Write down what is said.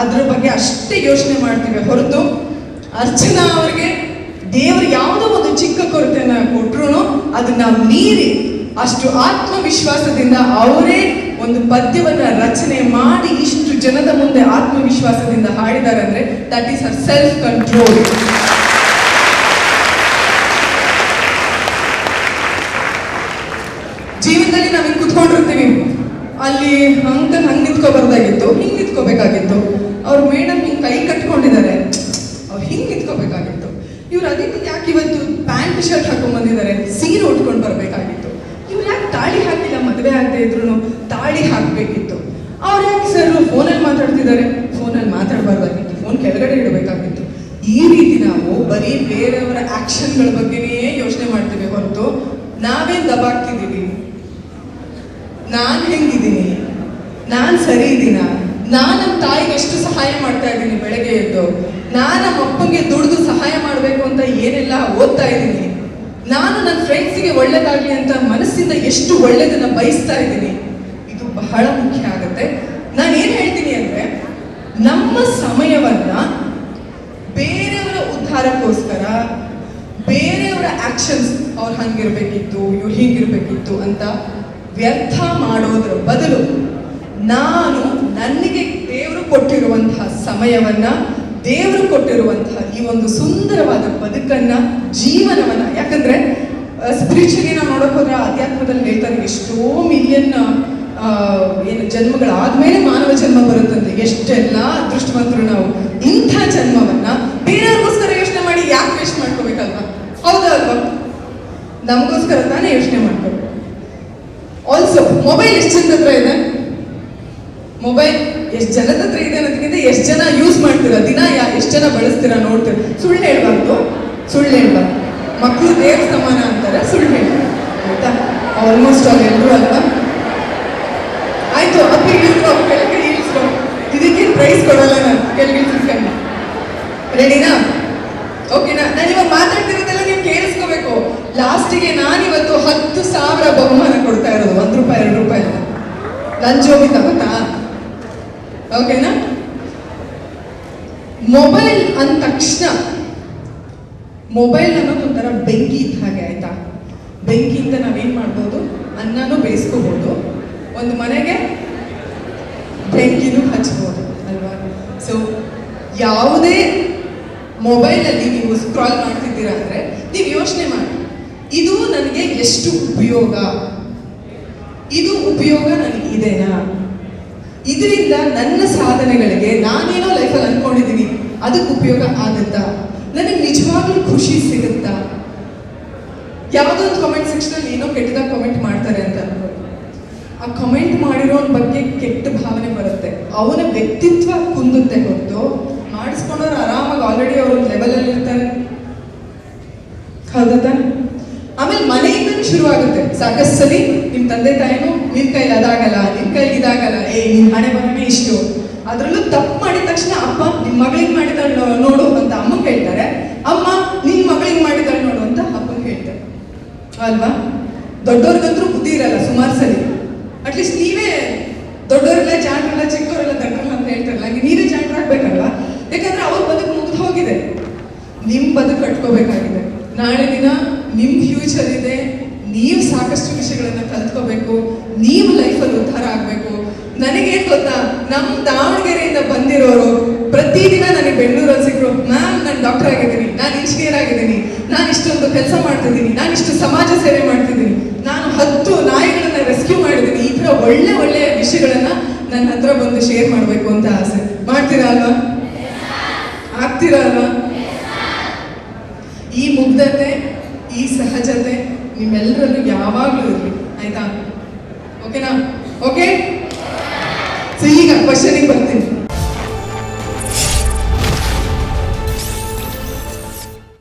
ಅದ್ರ ಬಗ್ಗೆ ಅಷ್ಟೇ ಯೋಚನೆ ಮಾಡ್ತೀವಿ, ಹೊರತು ಅರ್ಚನಾ ಅವ್ರಿಗೆ ದೇವರು ಯಾವುದೋ ಒಂದು ಚಿಕ್ಕ ಕೊರತೆನ ಕೊಟ್ರು ಅದನ್ನ ಮೀರಿ ಅಷ್ಟು ಆತ್ಮವಿಶ್ವಾಸದಿಂದ ಅವರೇ ಒಂದು ಪದ್ಯವನ್ನ ರಚನೆ ಮಾಡಿ ಇಷ್ಟು ಜನದ ಮುಂದೆ ಆತ್ಮವಿಶ್ವಾಸದಿಂದ ಹಾಡಿದ್ದಾರೆ ಅಂದ್ರೆ that is her self control ಜೀವನದಲ್ಲಿ ನಾವು ಕುತ್ಕೊಂಡಿರ್ತೀವಿ. ಅಲ್ಲಿ ಹಂಗ ಹಂಗೆ ನಿಂತ್ಕೋಬಾರ್ದಾಗಿತ್ತು, ಹಿಂಗ್ ನಿಂತ್ಕೋಬೇಕಾಗಿತ್ತು ಅವ್ರ ಮೇಡಮ್ ಹಿಂಗ್ ಕೈ ಕಟ್ಕೊಂಡಿದ್ದಾರೆ ಅವ್ರು ಹಿಂಗ್ ನಿಂತ್ಕೋಬೇಕಾಗಿತ್ತು ಇವ್ರು ಅದಕ್ಕೆ ಯಾಕೆ ಇವತ್ತು ಪ್ಯಾಂಟ್ ಶರ್ಟ್ ಹಾಕೊಂಡ್ ಬಂದಿದ್ದಾರೆ, ಸೀರೆ ಉಟ್ಕೊಂಡು ಬರ್ಬೇಕಾಗಿತ್ತು. ಇವ್ರು ಯಾಕೆ ತಾಳಿ ಹಾಕಿಲ್ಲ ಮದುವೆ ಆಗದೆ ಇದ್ರು ತಾಳಿ ಹಾಕ್ಬೇಕಿತ್ತು. ಅವ್ರು ಯಾಕೆ ಸರ್ ಫೋನಲ್ಲಿ ಮಾತಾಡ್ತಿದ್ದಾರೆ? ಫೋನಲ್ಲಿ ಮಾತಾಡಬಾರ್ದಾಗಿತ್ತು ಫೋನ್ ಕೆಳಗಡೆ ಇಡಬೇಕಾಗಿತ್ತು. ಈ ರೀತಿ ನಾವು ಬರೀ ಬೇರೆಯವರ ಆಕ್ಷನ್ಗಳ ಬಗ್ಗೆನೇ ಯೋಚನೆ ಮಾಡ್ತೀವಿ ಹೊರತು ನಾವೇ ದಬಾಕ್ತಿದ್ದೀವಿ? ನಾನ್ ಹೆಂಗಿದ್ದೀನಿ? ನಾನ್ ಸರಿ ಇದ್ದೀನ? ನಾನ್ ನಮ್ಮ ತಾಯಿಗೆ ಎಷ್ಟು ಸಹಾಯ ಮಾಡ್ತಾ ಇದ್ದೀನಿ ಬೆಳಗ್ಗೆ ಎದ್ದು? ನಾನು ನಮ್ಮ ಅಪ್ಪಂಗೆ ದುಡ್ದು ಸಹಾಯ ಮಾಡಬೇಕು ಅಂತ ಏನೆಲ್ಲ ಓದ್ತಾ ಇದ್ದೀನಿ? ನಾನು ನನ್ನ ಫ್ರೆಂಡ್ಸಿಗೆ ಒಳ್ಳೇದಾಗಲಿ ಅಂತ ಮನಸ್ಸಿಂದ ಎಷ್ಟು ಒಳ್ಳೇದನ್ನ ಬಯಸ್ತಾ ಇದ್ದೀನಿ, ಇದು ಬಹಳ ಮುಖ್ಯ ಆಗುತ್ತೆ. ನಾನು ಏನು ಹೇಳ್ತೀನಿ ಅಂದರೆ, ನಮ್ಮ ಸಮಯವನ್ನ ಬೇರೆಯವರ ಉದ್ಧಾರಕ್ಕೋಸ್ಕರ, ಬೇರೆಯವರ ಆಕ್ಷನ್ಸ್ ಅವ್ರು ಹಂಗಿರ್ಬೇಕಿತ್ತು, ಇವ್ರು ಹೀಗಿರ್ಬೇಕಿತ್ತು ಅಂತ ವ್ಯರ್ಥ ಮಾಡೋದ್ರ ಬದಲು ನಾನು ನನಗೆ ದೇವರು ಕೊಟ್ಟಿರುವಂತಹ ಸಮಯವನ್ನ ದೇವರು ಕೊಟ್ಟಿರುವಂತಹ ಈ ಒಂದು ಸುಂದರವಾದ ಬದುಕನ್ನ, ಜೀವನವನ್ನ. ಯಾಕಂದ್ರೆ ಸ್ಪಿರಿಚುಲಿ ನಾವು ನೋಡಕ್ ಹೋದ್ರೆ ಆಧ್ಯಾತ್ಮದಲ್ಲಿ ಹೇಳ್ತಾರೆ, ಎಷ್ಟೋ ಮಿಲಿಯನ್ ಏನು ಜನ್ಮಗಳಾದ್ಮೇಲೆ ಮಾನವ ಜನ್ಮ ಬರುತ್ತಂತೆ. ಎಷ್ಟೆಲ್ಲ ಅದೃಷ್ಟವಂತರು ನಾವು. ಇಂಥ ಜನ್ಮವನ್ನ ಬೇರೆಯವ್ರಿಗೋಸ್ಕರ ಯೋಚನೆ ಮಾಡಿ ಯಾಕೆ ವೇಸ್ಟ್ ಮಾಡ್ಕೋಬೇಕಲ್ವಾ? ಹೌದಾ ಅಲ್ವಾ ನಮಗೋಸ್ಕರ ತಾನೇ ಯೋಚನೆ ಮಾಡ್ಕೋಬೇಕು. ಆಲ್ಸೋ ಮೊಬೈಲ್ ಎಷ್ಟು ಜನದ ಹತ್ರ ಇದೆ? ಮೊಬೈಲ್ ಎಷ್ಟು ಜನದ ಹತ್ರ ಇದೆ ಅನ್ನೋದಕ್ಕಿಂತ ಎಷ್ಟು ಜನ ಯೂಸ್ ಮಾಡ್ತೀರಾ ದಿನ ಯಾ ಎಷ್ಟು ಜನ ನೋಡ್ತೇವೆ. ಸುಳ್ಳು ಹೇಳ್ಬಾರ್ದು. ಸುಳ್ಳು ಹೇಳ್ಬಾರ್ದು. ಮಕ್ಕಳು ದೇವ್ರ ಸಮಾನ ಅಂತಾರೆ, ಸುಳ್ಳು ಹೇಳ್ತಾರೆ ಆಯ್ತಾ? ಆಲ್ಮೋಸ್ಟ್ ಆಲ್ ಎಲ್ಲರೂ ಅಲ್ವಾ? ಆಯ್ತು, ಅಪ್ಪ ಇಳಿಸ್ಕೊ ಕೆಳಗೆ ಇಳಿಸ್ಕೊ ಇದಕ್ಕೆ ಪ್ರೈಸ್ ಕೊಡಲ್ಲ ನಾನು. ಕೆಳಗೆ ಇಳಿಸ್ಕೊಂಡು ರೆಡಿನಾ ಓಕೆನಾ ನಾನು ಇವಾಗ ಮಾತಾಡ್ತಿರೋದೆಲ್ಲ ನೀವು ಕೇಳಿಸ್ಕೋಬೇಕು. ಲಾಸ್ಟಿಗೆ ನಾನಿವತ್ತು ಹತ್ತು ಸಾವಿರ ಬಹುಮಾನ ಕೊಡ್ತಾ ಇರೋದು. ಒಂದು ರೂಪಾಯಿ, ಎರಡು ರೂಪಾಯಿ. ಲಂಚ್ ಹೋಗಿದ್ದ ಗೊತ್ತಾ? ಓಕೆನಾ ಮೊಬೈಲ್ ಅಂದ ತಕ್ಷಣ ಮೊಬೈಲ್ ಅನ್ನೋದು ಒಂಥರ ಬೆಂಕಿ ಇದ್ದ ಹಾಗೆ ಆಯ್ತಾ? ಬೆಂಕಿಯಿಂದ ನಾವೇನು ಮಾಡ್ಬೋದು? ಅನ್ನನೂ ಬೇಯಿಸ್ಕೋಬೋದು. ಒಂದು ಮನೆಗೆ ಬೆಂಕಿನೂ ಹಚ್ಬೋದು, ಅಲ್ವಾ? ಸೊ ಯಾವುದೇ ಮೊಬೈಲಲ್ಲಿ ನೀವು ಸ್ಕ್ರಾಲ್ ಮಾಡ್ತಿದ್ದೀರಾ ಅಂದ್ರೆ ನೀವು ಯೋಚನೆ ಮಾಡಿ. ಇದು ನನಗೆ ಎಷ್ಟು ಉಪಯೋಗ? ಇದು ಉಪಯೋಗ ನನಗೆ ಇದೆನಾ ಇದರಿಂದ ನನ್ನ ಸಾಧನೆಗಳಿಗೆ ನಾನೇನೋ ಲೈಫಲ್ಲಿ ಅನ್ಕೊಂಡಿದ್ದೀನಿ ಅದಕ್ಕೆ ಉಪಯೋಗ ಆಗುತ್ತಾ? ನನಗೆ ನಿಜವಾಗ್ಲೂ ಖುಷಿ ಸಿಗುತ್ತಾ? ಯಾವುದೋ ಒಂದು ಕಮೆಂಟ್ ಸೆಕ್ಷನಲ್ಲಿ ಏನೋ ಕೆಟ್ಟದಾಗ ಕಮೆಂಟ್ ಮಾಡ್ತಾರೆ ಅಂತ ಆ ಕಮೆಂಟ್ ಮಾಡಿರೋ ಬಗ್ಗೆ ಕೆಟ್ಟ ಭಾವನೆ ಬರುತ್ತೆ. ಅವನ ವ್ಯಕ್ತಿತ್ವ ಕುಂದುತ್ತೆ ಹೊರತು ಮಾಡಿಸ್ಕೊಂಡವ್ರು ಆರಾಮಾಗಿ ಆಲ್ರೆಡಿ ಅವ್ರ ಒಂದು ಲೆವೆಲಲ್ಲಿ ಇರ್ತಾರೆ. ಹೌದಾ? ಆಮೇಲೆ ಮನೆಯಿಂದ ಶುರು ಆಗುತ್ತೆ ಸಾಕಷ್ಟು ತಂದೆ ತಾಯಿನೂ ನಿನ್ ಕೈಲಿ ಅದಾಗಲ್ಲ, ನಿನ್ ಕೈಲಿ ಇದಾಗಲ್ಲ. ಏ, ನಿನ್ ಹಣೆ ಬರನೇ ಇಷ್ಟು. ಅದ್ರಲ್ಲೂ ತಪ್ಪು ಮಾಡಿದ ತಕ್ಷಣ ಅಪ್ಪ ನಿನ್ ಮಗಳಿಗೆ ಮಾಡಿದಳು ನೋಡು ಅಂತ ಅಮ್ಮ ಹೇಳ್ತಾರೆ ಅಮ್ಮ ನಿನ್ ಮಗಳಿಗೆ ಮಾಡಿದಳು ನೋಡು ಅಂತ ಅಪ್ಪ ಹೇಳ್ತಾರೆ ಅಲ್ವಾ? ದೊಡ್ಡವ್ರಿಗಂತೂ ಬುದ್ಧಿ ಇರಲ್ಲ ಸುಮಾರು ಸರಿ. ಅಟ್ಲೀಸ್ಟ್ ನೀವೇ ದೊಡ್ಡವರೆಲ್ಲ ಜಾಣರಲ್ಲ, ಚಿಕ್ಕವರೆಲ್ಲ ದಡ್ರಲ್ಲ ಅಂತ ಹೇಳ್ತಾರಲ್ಲ, ಹಂಗೆ ನೀವೇ ಜಾಣರಾಗ್ಬೇಕಲ್ವಾ? ಯಾಕಂದ್ರೆ ಅವ್ರ ಬದುಕು ಮುಗ್ದು ಹೋಗಿದೆ. ನಿಮ್ ಬದುಕು ಕಟ್ಕೋಬೇಕಾಗಿದೆ. ನಾಳೆ ದಿನ ನಿಮ್ ಫ್ಯೂಚರ್ ಇದೆ. ನೀವು ಸಾಕಷ್ಟು ವಿಷಯಗಳನ್ನ ಕಲ್ತ್ಕೋಬೇಕು, ನೀವು ಲೈಫಲ್ಲಿ ಉದ್ಧಾರ ಆಗ್ಬೇಕು. ನನಗೇನ್ ಗೊತ್ತಾ ನಮ್ಮ ದಾವಣಗೆರೆಯಿಂದ ಬಂದಿರೋರು ಪ್ರತಿದಿನ ನನಗೆ ಬೆಂಗಳೂರಲ್ಲಿ ಸಿಕ್ಕರು ಮ್ಯಾಮ್, ನಾನು ಡಾಕ್ಟರ್ ಆಗಿದ್ದೀನಿ, ನಾನು ಇಂಜಿನಿಯರ್ ಆಗಿದ್ದೀನಿ, ನಾನು ಇಷ್ಟೊಂದು ಕೆಲಸ ಮಾಡ್ತಿದ್ದೀನಿ, ನಾನು ಇಷ್ಟು ಸಮಾಜ ಸೇವೆ ಮಾಡ್ತಿದ್ದೀನಿ. ನಾನು ಹತ್ತು ನಾಯಿಗಳನ್ನ ರೆಸ್ಕ್ಯೂ ಮಾಡಿದ್ದೀನಿ, ಈ ಥರ ಒಳ್ಳೆ ಒಳ್ಳೆ ವಿಷಯಗಳನ್ನ ನನ್ನ ಹತ್ರ ಬಂದು ಶೇರ್ ಮಾಡಬೇಕು ಅಂತ ಆಸೆ. ಮಾಡ್ತೀರಾ ಅಲ್ವಾ? ಆಗ್ತೀರಾ ಅಲ್ವಾ? ಈ ಮುಗ್ಧತೆ, ಈ ಸಹಜತೆ ನಿಮ್ಮೆಲ್ಲರಲ್ಲೂ ಯಾವಾಗಲೂ ಇರಲಿ. ಆಯ್ತಾ? ಓಕೆನಾ ಓಕೆ ಸೊ ಈಗ ಕ್ವಶನಿಗೆ ಬರ್ತೀನಿ.